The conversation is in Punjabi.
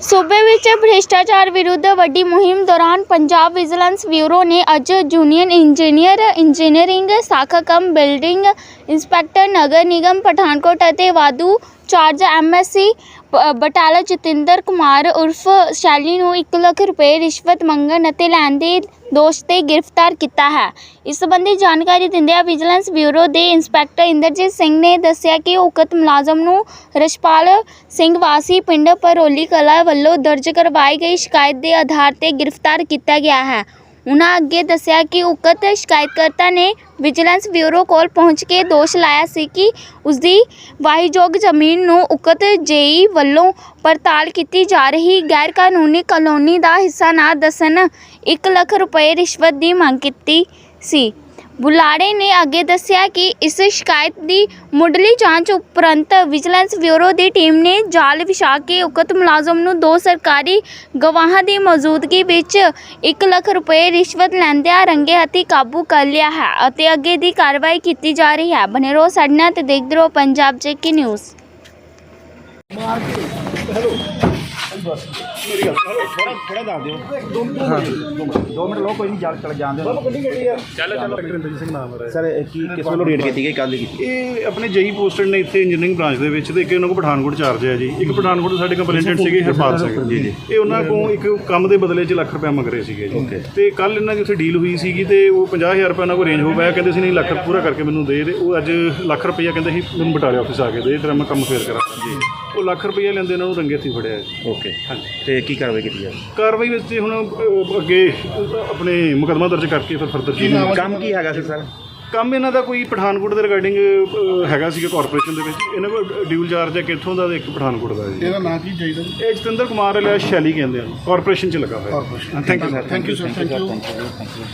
ਸੂਬੇ ਵਿੱਚ ਭ੍ਰਿਸ਼ਟਾਚਾਰ ਵਿਰੁੱਧ ਵੱਡੀ ਮੁਹਿੰਮ ਦੌਰਾਨ ਪੰਜਾਬ ਵਿਜੀਲੈਂਸ ਬਿਊਰੋ ਨੇ ਅੱਜ ਜੂਨੀਅਰ ਇੰਜੀਨੀਅਰ ਇੰਜੀਨੀਅਰਿੰਗ ਸਾਖਾ ਕਮ ਬਿਲਡਿੰਗ ਇੰਸਪੈਕਟਰ ਨਗਰ ਨਿਗਮ, ਪਠਾਨਕੋਟ ਅਤੇ ਵਾਧੂ ਚਾਰਜ ਐਮਐਸਸੀ ਬਟਾਲਾ ਜਤਿੰਦਰ ਕੁਮਾਰ ਉਰਫ ਸ਼ੈਲੀ ਨੂੰ 1 ਲੱਖ ਰੁਪਏ ਰਿਸ਼ਵਤ ਮੰਗਣ ਅਤੇ ਲੈਣ ਦੇ ਦੋਸ਼ ਤੇ ਗ੍ਰਿਫਤਾਰ ਕੀਤਾ ਹੈ। ਇਸ ਸੰਬੰਧੀ ਜਾਣਕਾਰੀ ਦਿੰਦਿਆਂ ਵਿਜੀਲੈਂਸ ਬਿਊਰੋ ਦੇ ਇੰਸਪੈਕਟਰ ਇੰਦਰਜੀਤ ਸਿੰਘ ਨੇ ਦੱਸਿਆ ਕਿ ਉਕਤ ਮੁਲਾਜ਼ਮ ਨੂੰ ਰਸ਼ਪਾਲ ਸਿੰਘ ਵਾਸੀ ਪਿੰਡ ਪਰੋਲੀ ਕਲਾ ਵੱਲੋਂ ਦਰਜ ਕਰਵਾਈ ਗਈ ਸ਼ਿਕਾਇਤ ਦੇ ਆਧਾਰ ਤੇ ਗ੍ਰਿਫਤਾਰ ਕੀਤਾ ਗਿਆ ਹੈ। ਉਨ੍ਹਾਂ ਅੱਗੇ ਦੱਸਿਆ ਕਿ ਉਕਤ ਸ਼ਿਕਾਇਤਕਰਤਾ ਨੇ ਵਿਜੀਲੈਂਸ ਬਿਊਰੋ ਕੋਲ ਪਹੁੰਚ ਕੇ ਦੋਸ਼ ਲਾਇਆ ਸੀ ਕਿ ਉਸ ਦੀ ਵਾਹੀਯੋਗ ਜ਼ਮੀਨ ਨੂੰ ਉਕਤ ਜੇਈ ਵੱਲੋਂ ਪੜਤਾਲ ਕੀਤੀ ਜਾ ਰਹੀ ਗੈਰਕਾਨੂੰਨੀ ਕਲੋਨੀ ਦਾ ਹਿੱਸਾ ਨਾ ਦੱਸਣ 1 ਲੱਖ ਰੁਪਏ ਰਿਸ਼ਵਤ ਦੀ ਮੰਗ ਕੀਤੀ ਸੀ। ਬੁਲਾੜੇ ਨੇ ਅੱਗੇ ਦੱਸਿਆ ਕਿ ਇਸ ਸ਼ਿਕਾਇਤ ਦੀ ਮੁੱਢਲੀ ਜਾਂਚ ਉਪਰੰਤ ਵਿਜੀਲੈਂਸ ਬਿਊਰੋ ਦੀ ਟੀਮ ਨੇ ਜਾਲ ਵਿਛਾ ਕੇ ਉਕਤ ਮੁਲਾਜ਼ਮ ਨੂੰ ਦੋ ਸਰਕਾਰੀ ਗਵਾਹਾਂ ਦੀ ਮੌਜੂਦਗੀ ਵਿੱਚ 1 ਲੱਖ ਰੁਪਏ ਰਿਸ਼ਵਤ ਲੈਂਦਿਆਂ ਰੰਗੇ ਹੱਥੀ ਕਾਬੂ ਕਰ ਲਿਆ ਹੈ ਅਤੇ ਅੱਗੇ ਦੀ ਕਾਰਵਾਈ ਕੀਤੀ ਜਾ ਰਹੀ ਹੈ। ਬਨੇ ਰਹੋ ਸਾਡੇ ਨਾਲ ਤੇ ਦੇਖਦੇ ਰਹੋ ਪੰਜਾਬ ਜੇਕੇ ਨਿਊਜ਼ ਮੇਰੀ ਗੱਲ ਸੁਣੋ, ਥੋੜਾ ਥੋੜਾ ਦੱਸ ਦਿਓ। ਦੋ ਮਿੰਟ ਦੋ ਮਿੰਟ ਦੋ ਮਿੰਟ ਲੋ ਕੋਈ ਨਹੀਂ ਚੱਲ ਚੱਲ ਜਾਂਦੇ ਚੱਲ। ਚੱਲ ਇੰਦਰਜੀਤ ਸਿੰਘ ਨਾਮ ਹੈ ਸਰ ਇਹ ਕੀ ਕਿਸ ਵੱਲੋਂ ਰੇਡ ਕੀਤੀ ਗਈ? ਕੱਲ ਦੀ ਕੀਤੀ ਇਹ ਆਪਣੇ ਜਈ ਪੋਸਟਡ ਨੇ ਇੱਥੇ ਇੰਜੀਨੀਅਰਿੰਗ ਬ੍ਰਾਂਚ ਦੇ ਵਿੱਚ ਤੇ ਇੱਕ ਇਹਨਾਂ ਕੋਲ ਪਠਾਨਕੋਟ ਚਾਰਜ ਹੈ ਜੀ। ਇੱਕ ਪਠਾਨਕੋਟ ਤੋਂ ਸਾਡੇ ਕੰਪਲੇਂਟਡ ਸੀਗੇ ਹਰਪਾਲ ਸਿੰਘ। ਜੀ, ਜੀ। ਇਹ ਉਹਨਾਂ ਕੋਲ ਇੱਕ ਕੰਮ ਦੇ ਬਦਲੇ 'ਚ ਲੱਖ ਰੁਪਏ ਮੰਗ ਰਹੇ ਸੀਗੇ ਜੀ। ਤੇ ਕੱਲ ਇਹਨਾਂ ਦੀ ਉੱਥੇ ਡੀਲ ਹੋਈ ਸੀਗੀ ਤੇ ਉਹ 50000 ਰੁਪਏ ਉਹਨਾਂ ਕੋਲ ਰੇਂਜ ਹੋ ਪਾਇਆ ਕਹਿੰਦੇ ਸੀ ਨਹੀਂ ਲੱਖ ਪੂਰਾ ਕਰਕੇ ਮੈਨੂੰ ਦੇ ਦੇ। ਉਹ ਅੱਜ ਲੱਖ ਰੁਪਈਆ ਕਹਿੰਦੇ ਸੀ ਮੈਨੂੰ ਬਟਾਲੇ ਆਫਿਸ ਆ ਕੇ ਦੇ। ਤੇਰਾ ਮੈਂ ਕੰਮ ਫੇਰ ਕਰਾਂ ਜੀ। ਉਹ ਲੱਖ ਰੁਪਈਆ ਲੈਂਦੇ ਇਹਨਾਂ ਨੂੰ ਰੰਗੇ ਹੱਥੀਂ ਫੜਿਆ ਜੀ। ਓਕੇ ਹਾਂਜੀ। ਤੇ ਕੀ ਕਾਰਵਾਈ ਕੀਤੀ ਜਾਵੇ? ਕਾਰਵਾਈ ਵਿੱਚ ਜੀ ਹੁਣ ਅਹ, ਅੱਗੇ ਆਪਣੇ ਮੁਕੱਦਮਾ ਦਰਜ ਕਰਕੇ ਫਿਰ ਫਰਦਰ ਕੀ ਕੰਮ ਕੀ ਹੈਗਾ ਸੀ ਸਰ? ਕੰਮ ਇਹਨਾਂ ਦਾ ਕੋਈ ਪਠਾਨਕੋਟ ਦੇ ਰਿਗਾਰਡਿੰਗ ਹੈਗਾ ਸੀਗਾ ਕਾਰਪੋਰੇਸ਼ਨ ਦੇ ਵਿੱਚ। ਇਹਨਾਂ ਕੋਲ ਡਿਊਲ ਚਾਰਜ ਹੈ ਕਿੱਥੋਂ ਦਾ ਤੇ ਇੱਕ ਪਠਾਨਕੋਟ ਦਾ ਜੀ। ਇਹਦਾ ਨਾਂ ਕੀ ਚਾਹੀਦਾ ਇਹ ਜਤਿੰਦਰ ਕੁਮਾਰ ਵਾਲਾ ਸ਼ੈਲੀ ਕਹਿੰਦੇ ਆ। ਕਾਰਪੋਰੇਸ਼ਨ 'ਚ ਲੱਗਾ ਹੋਇਆ। Thank you sir thank you sir thank you thank you